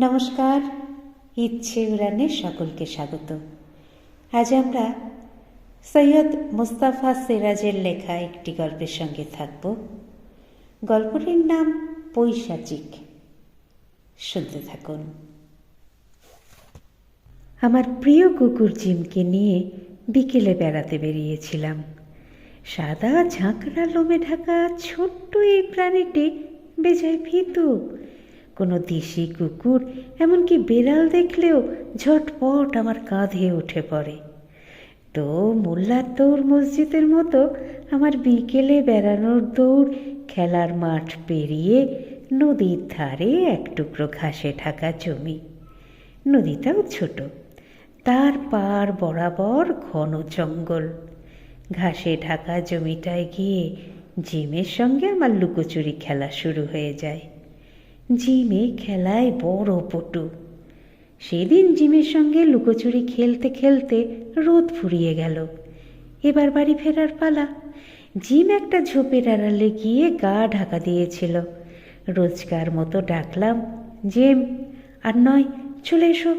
নমস্কার, ইচ্ছে উড়ানে সকলকে স্বাগত। আজ আমরা সৈয়দ মুস্তাফা সিরাজের লেখা একটি গল্পের সঙ্গে থাকব। গল্পটির নাম পৈশাচিক। শুনতে থাকুন। আমার প্রিয় কুকুর জিমকে নিয়ে বিকেলে বেড়াতে বেরিয়েছিলাম। সাদা ঝাঁকড়া লোমে ঢাকা ছোট্ট এই প্রাণীটি বেজায় ভীতু। কোনো দেশি কুকুর, এমনকি বেড়াল দেখলেও ঝটপট আমার কাঁধে উঠে পড়ে। তো মোল্লার দৌড় মসজিদের মতো আমার বিকেলে বেড়ানোর দৌড়, খেলার মাঠ পেরিয়ে নদীর ধারে এক টুকরো ঘাসে ঢাকা জমি। নদীটাও ছোট, তার পার বরাবর ঘন জঙ্গল। ঘাসে ঢাকা জমিটায় গিয়ে জিমের সঙ্গে আমার লুকোচুরি খেলা শুরু হয়ে যায়। জিমে খেলায় বড় পটু। সেদিন জিমের সঙ্গে লুকোচুরি খেলতে খেলতে রোদ ফুরিয়ে গেল। এবার বাড়ি ফেরার পালা। জিম একটা ঝোপের আড়ালে গিয়ে গা ঢাকা দিয়েছিল। রোজকার মতো ডাকলাম, জিম, আর নয়, চলে এসো।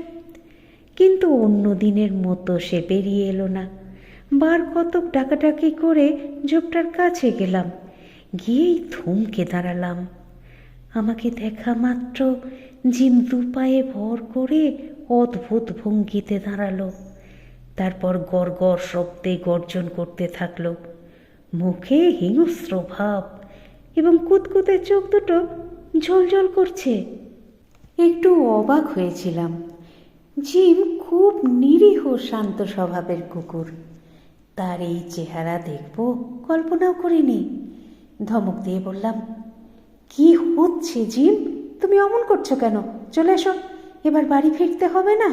কিন্তু অন্য দিনের মতো সে বেরিয়ে এলো না। বার কতক ডাকাডাকি করে ঝোপটার কাছে গেলাম। গিয়েই থমকে দাঁড়ালাম। আমাকে দেখা মাত্র। জিম দু পায়ে ভর করে অদ্ভুত ভঙ্গিতে দাঁড়াল। তারপর গড় শব্দে গর্জন করতে থাকল। মুখে হিংস্র ভাব এবং কুতকুতে চোখ দুটো ঝলঝল করছে। একটু অবাক হয়েছিলাম। জিম খুব নিরীহ শান্ত স্বভাবের কুকুর। তার এই চেহারা দেখব, কল্পনাও করিনি। ধমক দিয়ে বললাম কি হচ্ছে জিম তুমি অমন করছ কেন? চলে এসো। এবার বাড়ি ফিরতে হবে না?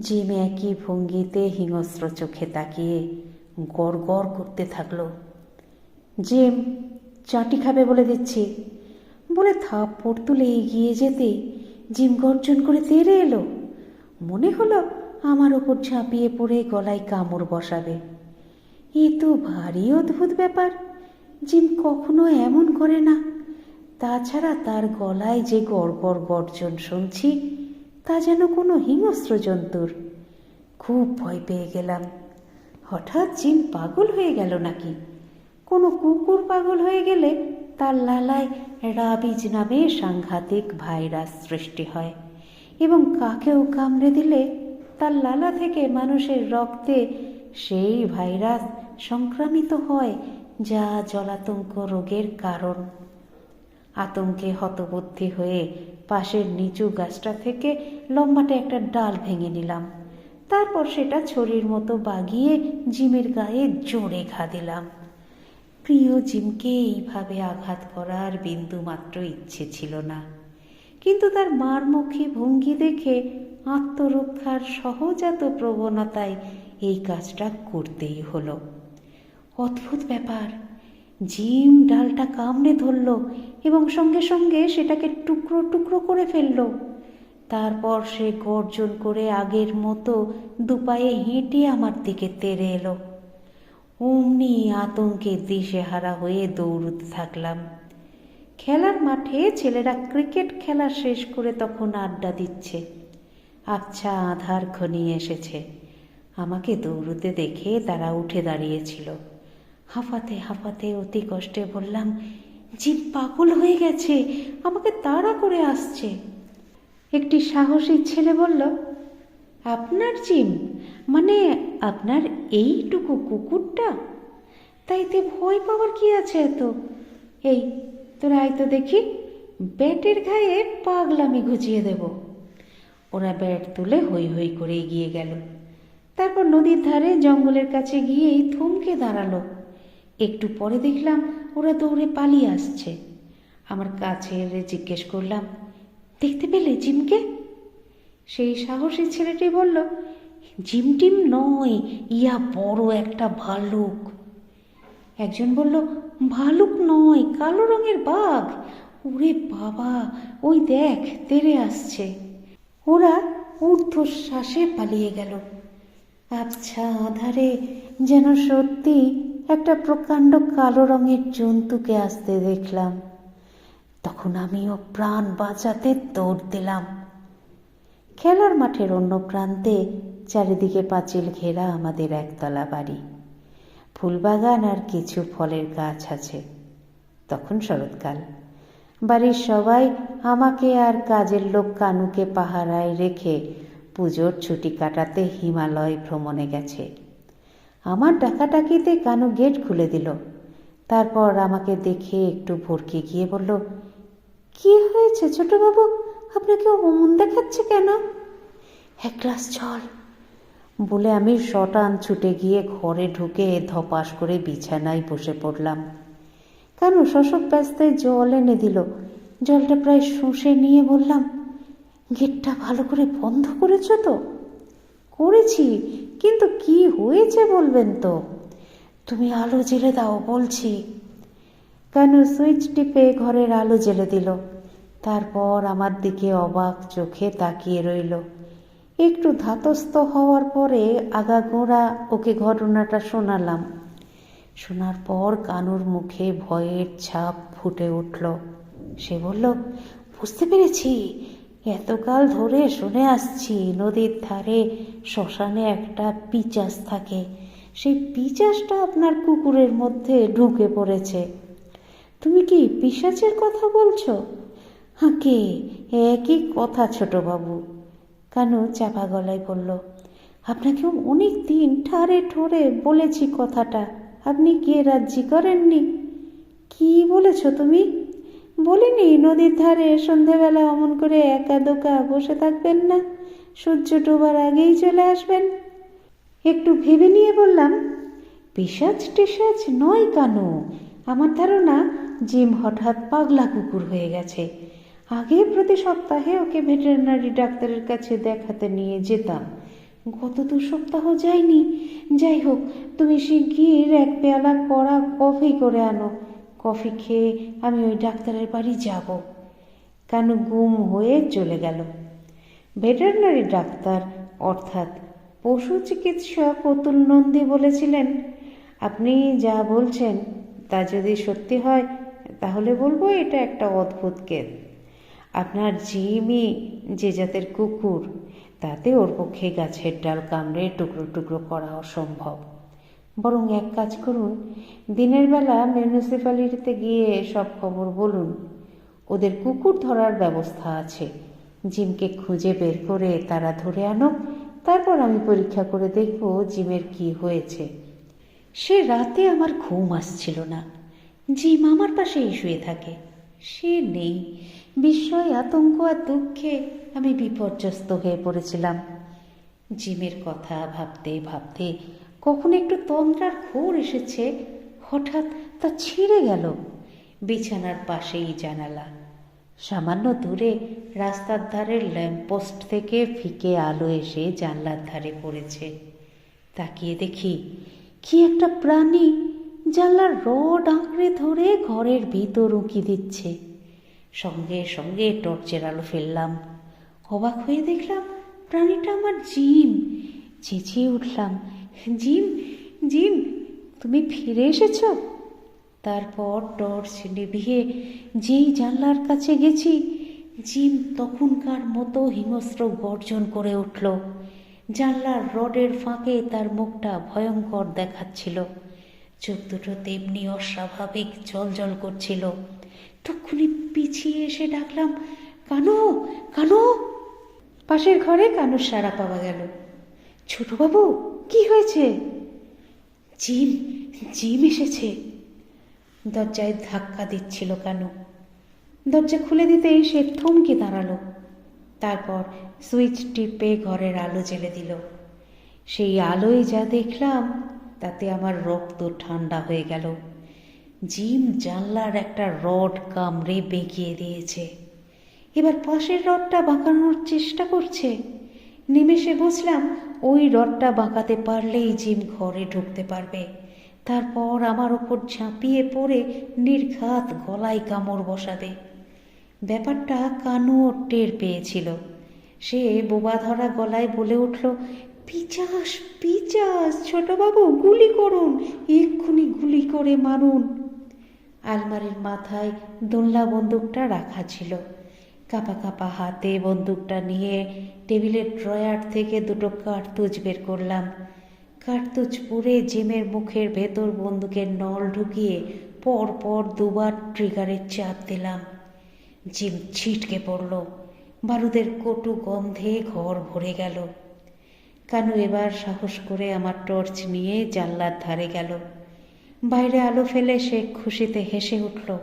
জিম একই ভঙ্গিতে হিংস্র চোখে তাকিয়ে গড় গড় করতে থাকল। জিম, চাটি খাবে বলে দিচ্ছি। বলে থাপ্পড় তুলে এগিয়ে যেতে জিম গর্জন করে তেরে এলো। মনে হলো আমার ওপর ঝাঁপিয়ে পড়ে গলায় কামড় বসাবে। এ তো ভারী অদ্ভুত ব্যাপার। জিম কখনো এমন করে না। তাছাড়া তার গলায় যে গড় গড় গর্জন শুনছি, তা যেন কোনো হিংস্র জন্তুর। খুব ভয় পেয়ে গেলাম। হঠাৎ জিম পাগল হয়ে গেল নাকি? কোনো কুকুর পাগল হয়ে গেলে তার লালায় রাবিজ নামে সাংঘাতিক ভাইরাস সৃষ্টি হয় এবং কাকেও কামড়ে দিলে তার লালা থেকে মানুষের রক্তে সেই ভাইরাস সংক্রামিত হয়, যা জলাতঙ্ক রোগের কারণ। আতঙ্কে হতবুদ্ধি হয়ে পাশের নিচু গাছটা থেকে লম্বাটে একটা ডাল ভেঙে নিলাম। তারপর সেটা ছড়ির মতো বাগিয়ে জিমের গায়ে জোরে ঘা দিলাম। প্রিয় জিমকে এইভাবে আঘাত করার বিন্দু মাত্র ইচ্ছে ছিল না। কিন্তু তার মারমুখী ভঙ্গি দেখে আত্মরক্ষার সহজাত প্রবণতায় এই কাজটা করতেই হলো। অদ্ভুত ব্যাপার, জিম ডালটা কামড়ে ধরল এবং সঙ্গে সঙ্গে সেটাকে টুকরো টুকরো করে ফেলল। তারপর সে গর্জন করে আগের মতো দুপায়ে হেঁটে আমার দিকে তেড়ে এলো। অমনি আতঙ্কে দিশেহারা হয়ে দৌড়তে থাকলাম। খেলার মাঠে ছেলেরা ক্রিকেট খেলা শেষ করে তখন আড্ডা দিচ্ছে। আচ্ছা আধার ঘনিয়ে এসেছে। আমাকে দৌড়তে দেখে তারা উঠে দাঁড়িয়েছিল। হাঁফাতে হাঁফাতে অতি কষ্টে বললাম জিম পাগল হয়ে গেছে, আমাকে তাড়া করে আসছে। একটি সাহসী ছেলে বলল, আপনার জিম মানে আপনার এইটুকু কুকুরটা? তাইতে ভয় পাওয়ার কি আছে এত? এই, তোরা তো দেখি, ব্যাটের ঘায়ে পাগলামি ঘুচিয়ে দেব। ওরা ব্যাট তুলে হই হই করে এগিয়ে গেল। তারপর নদীর ধারে জঙ্গলের কাছে গিয়েই থমকে দাঁড়াল। একটু পরে দেখলাম ওরা দৌড়ে পালিয়ে আসছে। আমার কাছে এলে জিজ্ঞেস করলাম, দেখতে পেলে জিমকে? সেই সাহসী ছেলেটি বলল জিমটিম নয়, ইয়া বড় একটা ভালুক। একজন বলল, ভালুক নয়, কালো রঙের বাঘ। ওরে বাবা, ওই দেখ, তেরে আসছে। ওরা ঊর্ধ্বশ্বাসে পালিয়ে গেল। আচ্ছা আধারে যেন সত্যি একটা প্রকাণ্ড কালো রঙের জন্তুকে আসতে দেখলাম। তখন আমিও প্রাণ বাঁচাতে দৌড় দিলাম। খেলার মাঠের অন্য প্রান্তে চারিদিকে পাঁচিল ঘেরা আমাদের একতলা বাড়ি। ফুলবাগান আর কিছু ফলের গাছ আছে। তখন শরৎকাল। বাড়ির সবাই আমাকে আর কাজের লোক কানুকে পাহারায় রেখে পুজোর ছুটি কাটাতে হিমালয় ভ্রমণে গেছে। আমার ডাকাডাকিতে কানু গেট খুলে দিল। তারপর আমাকে দেখে একটু ভরকে গিয়ে বলল, কি হয়েছে ছোটবাবু? আপনাকে অমন দেখাচ্ছে কেন? এক গ্লাস জল। বলে আমি শটান ছুটে গিয়ে ঘরে ঢুকে ধপাস করে বিছানায় বসে পড়লাম। কেন শশক ব্যস্তায় জল এনে দিল। জলটা প্রায় শুষে নিয়ে বললাম, গেটটা ভালো করে বন্ধ করেছ তো? করেছি কিন্তু কি হয়েছে বলবেন তো? তুমি আলো জেলে দাও, বলছি। কেন সুইচ টিপে ঘরের আলো জেলে দিল? তারপর আমার দিকে অবাক চোখে তাকিয়ে রইল। একটু ধাতস্থ হওয়ার পরে আগাগোড়া ওকে ঘটনাটা শোনালাম। শোনার পর কানুর মুখে ভয়ের ছাপ ফুটে উঠল। সে বলল, বুঝতে পেরেছি। এতকাল ধরে শুনে আসছি, নদীর ধারে শ্মশানে একটা পিচাস থাকে। সেই পিচাসটা আপনার কুকুরের মধ্যে ঢুকে পড়েছে। তুমি কি পিসাচের কথা বলছো? হ্যাঁ কে? একই কথা ছোটবাবু। কানু চাপা গলায় বলল, আপনাকেও অনেক দিন ঠারে ঠোরে বলেছি কথাটা। আপনি কে রাজ্যি করেননি কি বলেছ তুমি? বলিনি, নদীর ধারে সন্ধেবেলা অমন করে একা দোকা বসে থাকবেন না, সূর্য ডোবার আগেই চলে আসবেন। একটু ভেবে নিয়ে বললাম পিসাজ টিসাজ নয় কেন? আমার ধারণা, জিম হঠাৎ পাগলা কুকুর হয়ে গেছে। আগে প্রতি সপ্তাহে ওকে ভেটেরিনারি ডাক্তারের কাছে দেখাতে নিয়ে যেতাম। গত দু সপ্তাহ যায়নি। যাই হোক, তুমি শিগগির এক পেয়ালা কড়া কফি করে আনো। কফি খেয়ে আমি ওই ডাক্তারের বাড়ি যাব। কেন গুম হয়ে চলে গেল? ভেটেরিনারি ডাক্তার, অর্থাৎ পশু চিকিৎসক অতুল নন্দী বলেছিলেন, আপনি যা বলছেন তা যদি সত্যি হয়, তাহলে বলব এটা একটা অদ্ভুত কেস। আপনার জিমি যে জাতের কুকুর, তাতে ওর পক্ষে গাছের ডাল কামড়ে টুকরো টুকরো করা অসম্ভব। বরং এক কাজ করুন, দিনের বেলা মিউনিসিপ্যালিটিতে গিয়ে সব খবর বলুন। ওদের কুকুর ধরার ব্যবস্থা আছে। জিমকে খুঁজে বের করে তারা ধরে আনো তারপর আমি পরীক্ষা করে দেখব জিমের কি হয়েছে। সে রাতে আমার ঘুম আসছিল না। জিম আমার পাশেই শুয়ে থাকে। সে নেই। বিস্ময়, আতঙ্ক আর দুঃখে আমি বিপর্যস্ত হয়ে পড়েছিলাম। জিমের কথা ভাবতে ভাবতে কখন একটু তন্দ্রার ঘোর এসেছে, হঠাৎ তা ছিঁড়ে গেল বিছানার পাশেই জানালা। সামান্য দূরে রাস্তার ধারের ল্যাম্পপোস্ট থেকে ফিকে আলো এসে জানলার ধারে পড়েছে। তাকিয়ে দেখি কি একটা প্রাণী জানলার রড আঁকড়ে ধরে ঘরের ভিতর উঁকি দিচ্ছে। সঙ্গে সঙ্গে টর্চের আলো ফেললাম। অবাক হয়ে দেখলাম প্রাণীটা আমার জিম। চেঁচিয়ে উঠলাম জিম জিম, তুমি ফিরে এসেছ? তারপর টর্চ নিভিয়ে যেই জানলার কাছে গেছি, জিম তখনকার মতো হিংস্র গর্জন করে উঠল। জানলার রডের ফাঁকে তার মুখটা ভয়ঙ্কর দেখাচ্ছিল। চোখ দুটো তেমনি অস্বাভাবিক জল করছিল। তক্ষুনি পিছিয়ে এসে ডাকলাম, কানো কানো! পাশের ঘরে কানুর সারা পাওয়া গেল। ছোটবাবু কি হয়েছে? জিম জিম এসেছে। দরজায় ধাক্কা দিচ্ছিল কেন? দরজা খুলে দিতেই সে থমকে দাঁড়াল। তারপর সুইচ টিপে ঘরের আলো জ্বেলে দিল। সেই আলোয় যা দেখলাম, তাতে আমার রক্ত ঠান্ডা হয়ে গেল। জিম জানলার একটা রড কামড়ে বেঁকিয়ে দিয়েছে। এবার পাশের রডটা বাঁকানোর চেষ্টা করছে। নিমেষে বুঝলাম ওই রডটা বাঁকাতে পারলেই জিম ঘরে ঢুকতে পারবে। তারপর আমার ওপর ঝাঁপিয়ে পড়ে নির্ঘাত গলায় কামড় বসাবে। ব্যাপারটা কানুও টের পেয়েছিল। সে বোবা ধরা গলায় বলে উঠল, পিচাস পিচাস, ছোটবাবু, গুলি করুন, এক্ষুনি গুলি করে মারুন। আলমারির মাথায় দোলনা বন্দুকটা রাখা ছিল। কাপা কাপা হাতে বন্দুকটা নিয়ে টেবিলের ড্রয়ার থেকে দুটো কার্তুজ বের করলাম। কার্তুজ পুড়ে জিমের মুখের ভেতর বন্দুকের নল ঢুকিয়ে পর পর দুবার ট্রিগারের চাপ দিলাম। জিম ছিটকে পড়ল। বারুদের কটু গন্ধে ঘর ভরে গেল। কানু এবার সাহস করে আমার টর্চ নিয়ে জানলার ধারে গেল। বাইরে আলো ফেলে সে খুশিতে হেসে উঠল।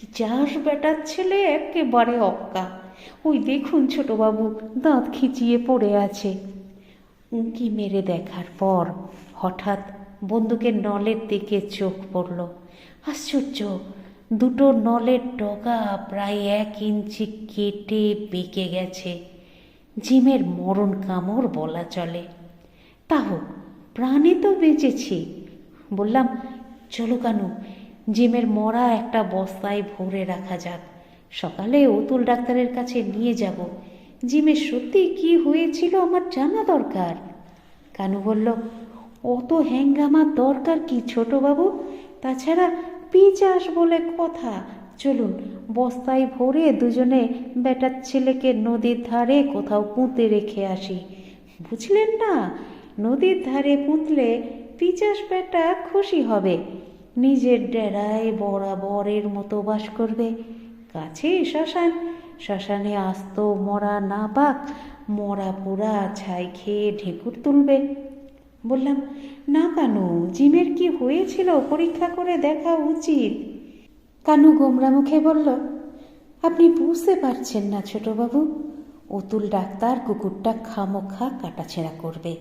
পিজাস বেটার ছেলে একেবারে অক্কা। ওই দেখুন ছোটবাবু, দাঁত খিচিয়ে পড়ে আছে। উঁকি মেরে দেখার পর হঠাৎ বন্দুকের নলের দিকে চোখ পড়ল। আশ্চর্য, দুটো নলের ডগা প্রায় এক ইঞ্চি কেটে বেঁকে গেছে। জিমের মরণ কামড় বলা চলে। তা হোক, প্রাণে তো বেঁচেছি। বললাম, চলো কানু জিমের মরা একটা বস্তায় ভরে রাখা যাক। সকালে অতুল ডাক্তারের কাছে নিয়ে যাব। জিমের সত্যি কি হয়েছিল আমার জানা দরকার। কানু বলল, অত হ্যাঙ্গামার দরকার কি ছোট বাবু তাছাড়া পিচাস বলে কথা। চলুন, বস্তায় ভরে দুজনে বেটার ছেলেকে নদীর ধারে কোথাও পুঁতে রেখে আসি। বুঝলেন না, নদীর ধারে পুঁতলে পিচাস বেটা খুশি হবে। নিজের ডেরায় বরাবরের মতো বাস করবে। কাছে শ্মশান, শ্মশানে আস্ত মরা না পাক মরা পোড়া ছাই খেয়ে ঢেকুর তুলবে। বললাম, না কানু, জিমের কি হয়েছিল? পরীক্ষা করে দেখা উচিত। কানু গোমরা মুখে বলল, আপনি বুঝতে পারছেন না ছোটবাবু, অতুল ডাক্তার কুকুরটা খামোখা কাটাছেঁড়া করবে।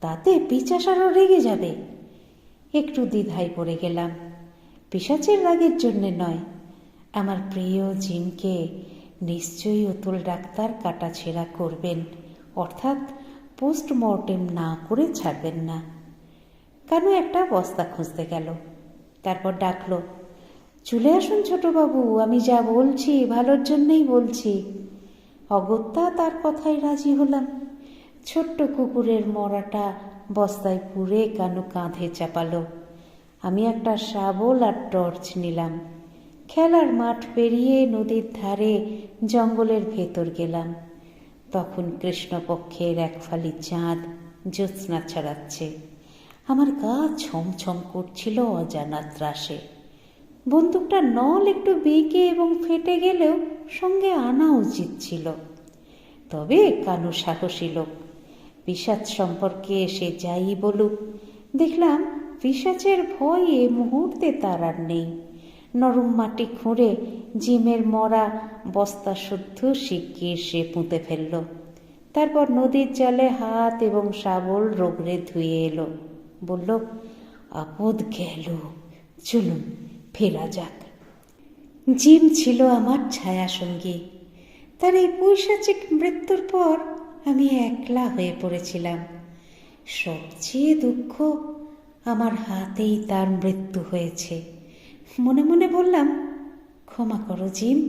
তাতে পিচাস আরও রেগে যাবে। একটু দ্বিধায় পড়ে গেলাম। পিসাচের রাগের জন্যে নয়, আমার প্রিয় জিমকে নিশ্চয়ই অতুল ডাক্তার কাটাছেঁড়া করবেন, অর্থাৎ পোস্টমর্টেম না করে ছাড়বেন না। কেন একটা বস্তা খুঁজতে গেল, তারপর ডাকলো, চলে আসুন ছোটবাবু, আমি যা বলছি ভালোর জন্যই বলছি। অগত্যা তার কথায় রাজি হলাম, ছোট্ট কুকুরের মরাটা বস্তায় পুরে কানু কাঁধে চাপালো। আমি একটা শাবল আর টর্চ নিলাম। খেলার মাঠ পেরিয়ে নদীর ধারে জঙ্গলের ভেতর গেলাম। তখন কৃষ্ণপক্ষের এক ফালি চাঁদ জ্যোৎস্না ছড়াচ্ছে। আমার গা ছমছম করছিল অজানা ত্রাসে। বন্দুকটা নল একটু বেঁকে এবং ফেটে গেলেও সঙ্গে আনা উচিত ছিল তবে কানু সাহসী লোক পিসাচ সম্পর্কে সে যাই বলুক, দেখলাম পিসাচের ভয়ে মুহূর্তে তার আর নেই। নরম মাটি খুঁড়ে জিমের মরা বস্তা শুদ্ধ শিগগির সে পুঁতে ফেলল। তারপর নদীর জলে হাত এবং শাবল রোগড়ে ধুয়ে এলো। বলল, আপদ গেল, চলুন, ফেরা যাক। জিম ছিল আমার ছায়া সঙ্গী। তার এই পৈশাচিক মৃত্যুর পর আমি একলা হয়ে পড়েছিলাম। সবচেয়ে দুঃখ, আমার হাতেই তার মৃত্যু হয়েছে। মনে মনে বললাম, ক্ষমা করো জিম,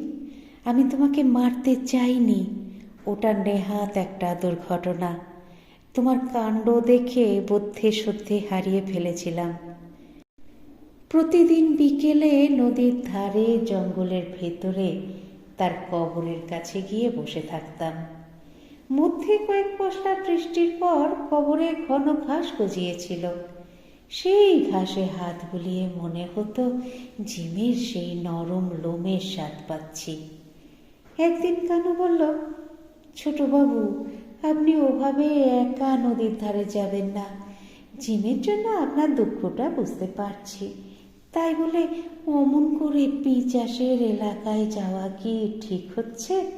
আমি তোমাকে মারতে চাইনি। ওটা নেহাত একটা দুর্ঘটনা। তোমার কাণ্ড দেখে বদ্ধে সত্যি হারিয়ে ফেলেছিলাম। প্রতিদিন বিকেলে নদীর ধারে, জঙ্গলের ভেতরে, তার কবরের কাছে গিয়ে বসে থাকতাম। মধ্যে কয়েক পশলা বৃষ্টির পর কবরে ঘন ঘাস গজিয়েছিল। সেই ঘাসে হাত বুলিয়ে মনে হতো, জিমের সেই নরম লোমের স্বাদ পাচ্ছি। একদিন কানু বলল ছোটবাবু আপনি ওভাবে একা নদীর ধারে যাবেন না। জিমের জন্য আপনার দুঃখটা বুঝতে পারছি। তাই বলে অমন করে পি চাষের এলাকায় যাওয়া কি ঠিক হচ্ছে?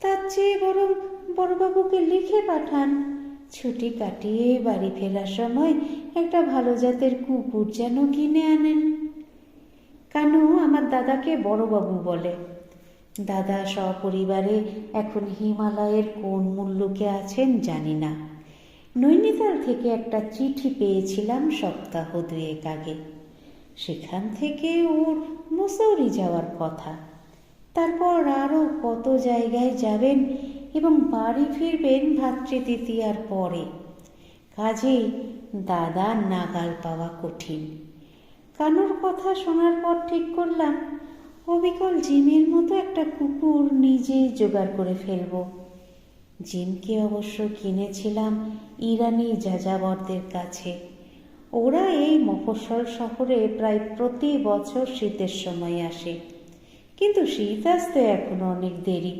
তার চেয়ে বরং বড়বাবুকে লিখে পাঠান। ছুটি কাটিয়ে বাড়ি ফেরার সময় একটা ভালো জাতের কুকুর যেন কিনে আনেন। কানু, আমার দাদাকে বড়বাবু বলে। দাদা সপরিবারে এখন হিমালয়ের কোন মূল্যকে আছেন জানি না। নৈনিতাল থেকে একটা চিঠি পেয়েছিলাম সপ্তাহ দুয়েক আগে। সেখান থেকে ওর মুসৌরি যাওয়ার কথা। তারপর আরও কত জায়গায় যাবেন এবং বাড়ি ফিরবেন ভাতৃতৃতীয়ার পরে। কাজেই দাদা নাগাল পাওয়া কঠিন। কানুর কথা শোনার পর ঠিক করলাম, অবিকল জিমের মতো একটা কুকুর নিজেই জোগাড় করে ফেলব। জিমকে অবশ্য কিনেছিলাম ইরানি যাযাবরদের কাছে। ওরা এই মফস্বল শহরে প্রায় প্রতি বছর শীতের সময় আসে। কিন্তু শীত আসতে এখন অনেক দেরি।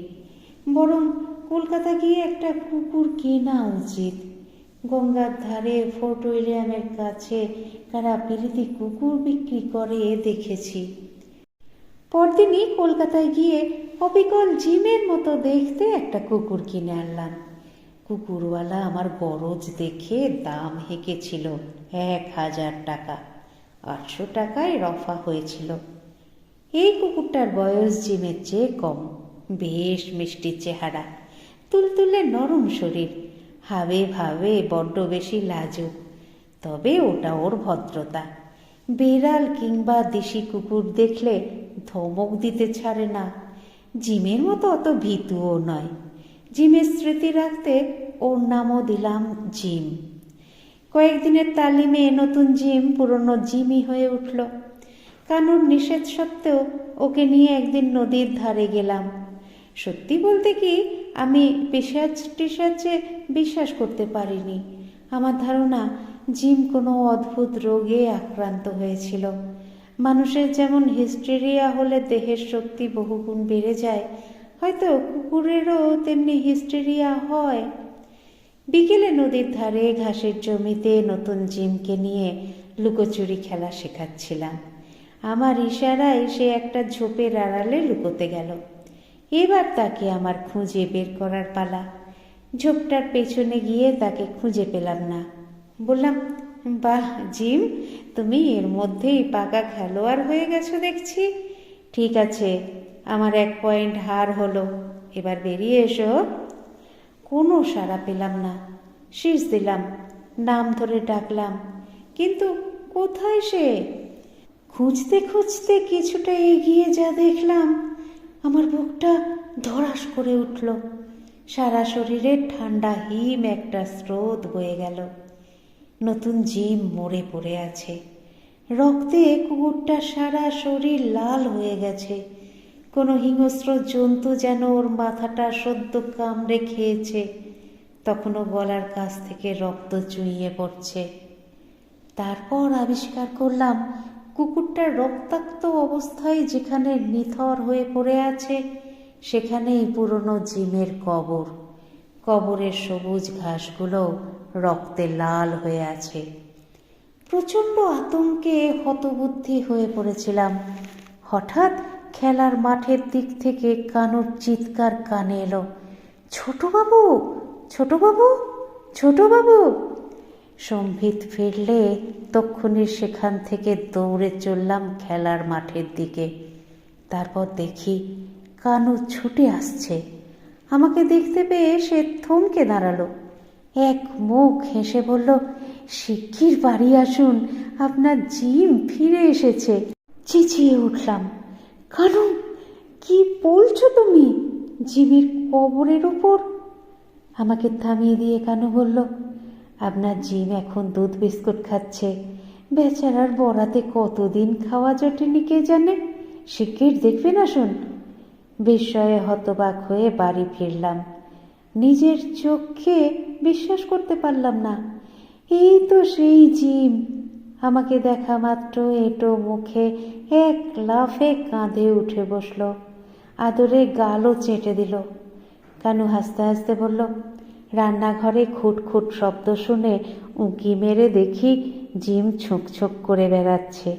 বরং কলকাতা গিয়ে একটা কুকুর কেনা উচিত। গঙ্গার ধারে ফোর্ট উইলিয়ামের কাছে কারা বিলিতি কুকুর বিক্রি করে দেখেছি। পরদিনই কলকাতায় গিয়ে অবিকল জিমের মতো দেখতে একটা কুকুর কিনে আনলাম। কুকুরওয়ালা আমার গরজ দেখে দাম হেঁকেছিল এক হাজার টাকা। আটশো টাকায় রফা হয়েছিল। এই কুকুরটার বয়স জিমের চেয়ে কম। বেশ মিষ্টি চেহারা, তুলতুলে নরম শরীর, হাবে ভাবে বড্ড বেশি লাজুক, তবে ওটা ওর ভদ্রতা। বেড়াল কিংবা দেশি কুকুর দেখলে ধমক দিতে ছাড়ে না। জিমের মতো অত ভীতুও নয়। জিমের স্মৃতি রাখতে ওর নামও দিলাম জিম। কয়েকদিনের তালিমে নতুন জিম পুরনো জিমই হয়ে উঠল। কানুর নিষেধ সত্ত্বেও ওকে নিয়ে একদিন নদীর ধারে গেলাম। সত্যি বলতে কি, আমি পেশাজ টেশাজে বিশ্বাস করতে পারিনি। আমার ধারণা, জিম কোনো অদ্ভুত রোগে আক্রান্ত হয়েছিল। মানুষের যেমন হিস্টেরিয়া হলে দেহের শক্তি বহুগুণ বেড়ে যায়, হয়তো কুকুরেরও তেমনি হিস্টেরিয়া হয়। বিকেলে নদীর ধারে ঘাসের জমিতে নতুন জিমকে নিয়ে লুকোচুরি খেলা শেখাচ্ছিলাম। আমার ইশারায় সে একটা ঝোপের আড়ালে লুকোতে গেল। এবার তাকে আমার খুঁজে বের করার পালা। ঝোপটার পেছনে গিয়ে তাকে খুঁজে পেলাম না। বললাম, বাহ, জিম, তুমি এর মধ্যেই পাকা খেলোয়াড় হয়ে গেছো দেখছি। ঠিক আছে, আমার এক পয়েন্ট হার হলো। এবার বেরিয়ে এসো। কোনো সাড়া পেলাম না। শীষ দিলাম, নাম ধরে ডাকলাম, কিন্তু কোথায় সে? খুঁজতে খুঁজতে কিছুটা এগিয়ে যা দেখলাম, আমার বুকটা ধরাস করে উঠল। সারা শরীরে ঠান্ডা হিম একটা স্রোত বয়ে গেল। নতুন জিম মরে পড়ে আছে। রক্তে কুকুরটা সারা শরীর লাল হয়ে গেছে। কোনো হিংস্র জন্তু যেন ওর মাথাটা সদ্য কামড়ে খেয়েছে। তখনও গলার কাছ থেকে রক্ত চুইয়ে পড়ছে। তারপর আবিষ্কার করলাম কুকুরটা রক্তাক্ত অবস্থায় যেখানে নিথর হয়ে পড়ে আছে, সেখানেই পুরনো জিমের কবর। কবরের সবুজ ঘাসগুলো রক্তে লাল হয়ে আছে। প্রচণ্ড আতঙ্কে হতবুদ্ধি হয়ে পড়েছিলাম। হঠাৎ খেলার মাঠের দিক থেকে কানুর চিৎকার কানে এলো, ছোটবাবু! ছোটবাবু! ছোটবাবু! সম্ভিত ফিরলে তক্ষুনি সেখান থেকে দৌড়ে চললাম খেলার মাঠের দিকে। তারপর দেখি কানু ছুটে আসছে। আমাকে দেখতে পেয়ে সে থমকে দাঁড়াল। এক মুখ হেসে বলল, শিগগির বাড়ি আসুন, আপনার জিম ফিরে এসেছে। চেঁচিয়ে উঠলাম, কানু, কি বলছো তুমি? জিমের কবরের উপর? আমাকে থামিয়ে দিয়ে কানু বলল আপনার জিম এখন দুধ বিস্কুট খাচ্ছে। বেচারার বরাতে কতদিন খাওয়া জটেনি কে জানে? শিগগির দেখবেন আসুন। বিস্ময়ে হতবাক হয়ে বাড়ি ফিরলাম। নিজের চোখে বিশ্বাস করতে পারলাম না। এই তো সেই জিম। আমাকে দেখা মাত্র এটো মুখে এক লাফে কাঁধে উঠে বসল। আদরে গালও চেটে দিল। কানু হাসতে হাসতে বলল রান্নাঘরে খুটখুট শব্দ শুনে উঁকি মেরে দেখি জিম ছোঁক ছোঁক করে বেড়াচ্ছে।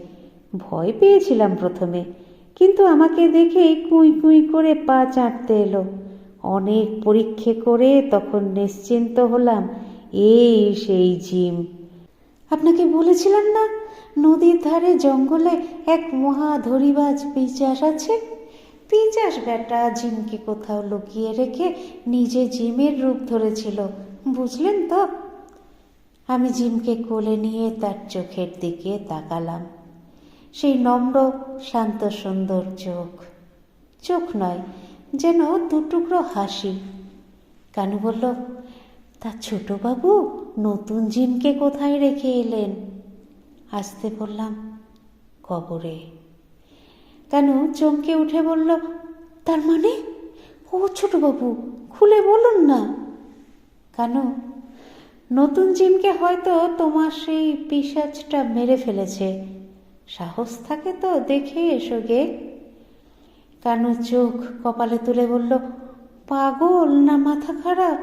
ভয় পেয়েছিলাম প্রথমে, কিন্তু আমাকে দেখেই কুঁই কুঁই করে পা চাটতে এলো। অনেক পরীক্ষে করে তখন নিশ্চিন্ত হলাম, এই সেই জিম। আপনাকে বলেছিলাম না, নদীর ধারে জঙ্গলে এক মহা ধরিবাজ পিচাস আছে? পিচাস বেটা জিমকে কোথাও লুকিয়ে রেখে নিজে জিমের রূপ ধরেছিল, বুঝলেন তো? আমি জিমকে কোলে নিয়ে তার চোখের দিকে তাকালাম। সেই নম্র, শান্ত, সুন্দর চোখ। চোখ নয়, যেন দুটুকরো হাসি। কানু বলল, তা ছোটবাবু, নতুন জিমকে কোথায় রেখে এলেন? আসতে বললাম, কবরে। কানু চমকে উঠে বলল, তার মানে? ও ছোটবাবু খুলে বলুন না। কানু, নতুন জিমকে হয়তো তোমার সেই পিসাজটা মেরে ফেলেছে। সাহস থাকে তো দেখে এসো গে। কানু চোখ কপালে তুলে বলল, পাগল না মাথা খারাপ?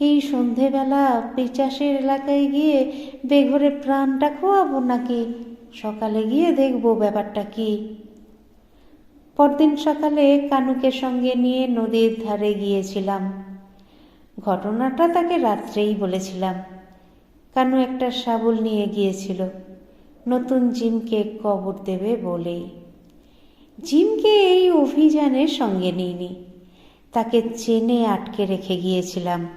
এই সন্ধেবেলা পিচাসের এলাকায় গিয়ে বেঘরে প্রাণটা খোয়াবো নাকি? সকালে গিয়ে দেখব ব্যাপারটা কি? পরদিন সকালে কানুকে সঙ্গে নিয়ে নদীর ধারে গিয়েছিলাম। ঘটনাটা তাকে রাত্রেই বলেছিলাম। কানু একটা শাবল নিয়ে গিয়েছিল। নতুন জিমকে কবর দেবে বলেই। জিমকে এই অভিযানের সঙ্গে নিইনি। তাকে চেনে আটকে রেখে গিয়েছিলাম।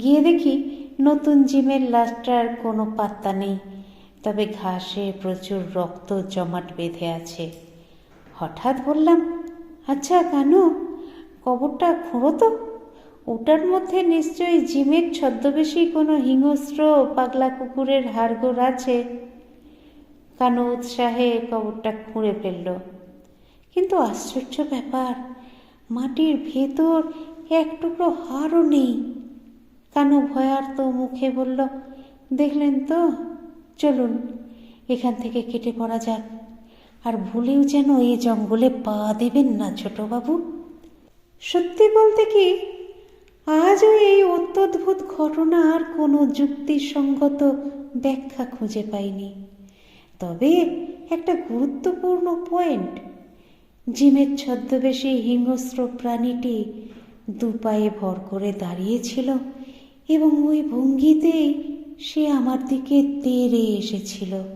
গিয়ে দেখি নতুন জিমের লাশটার কোনো পাত্তা নেই, তবে ঘাসে প্রচুর রক্ত জমাট বেঁধে আছে। হঠাৎ বললাম আচ্ছা কানু, কবরটা খুঁড়ো তো। ওটার মধ্যে নিশ্চয়ই জিমের ছদ্মবেশী কোনো হিংস্র পাগলা কুকুরের হাড়গোড় আছে। কানু উৎসাহে কবরটা খুঁড়ে ফেলল। কিন্তু আশ্চর্য ব্যাপার, মাটির ভেতর এক টুকরো হাড়ও নেই। কানু ভয়ার্ত মুখে বলল, দেখলেন তো, চলুন, এখান থেকে কেটে পড়া যাক। আর ভুলেও যেন এই জঙ্গলে পা দেবেন না ছোটবাবু? সত্যি বলতে কি, আজও এই অত্যদ্ভুত ঘটনার কোনো যুক্তিসঙ্গত ব্যাখ্যা খুঁজে পাইনি। তবে একটা গুরুত্বপূর্ণ পয়েন্ট জিমের ছদ্মবেশী হিংস্র প্রাণীটি দুপায়ে ভর করে দাঁড়িয়েছিল এবং ওই ভঙ্গিতেই সে আমার দিকে তেড়ে এসেছিল।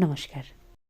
নমস্কার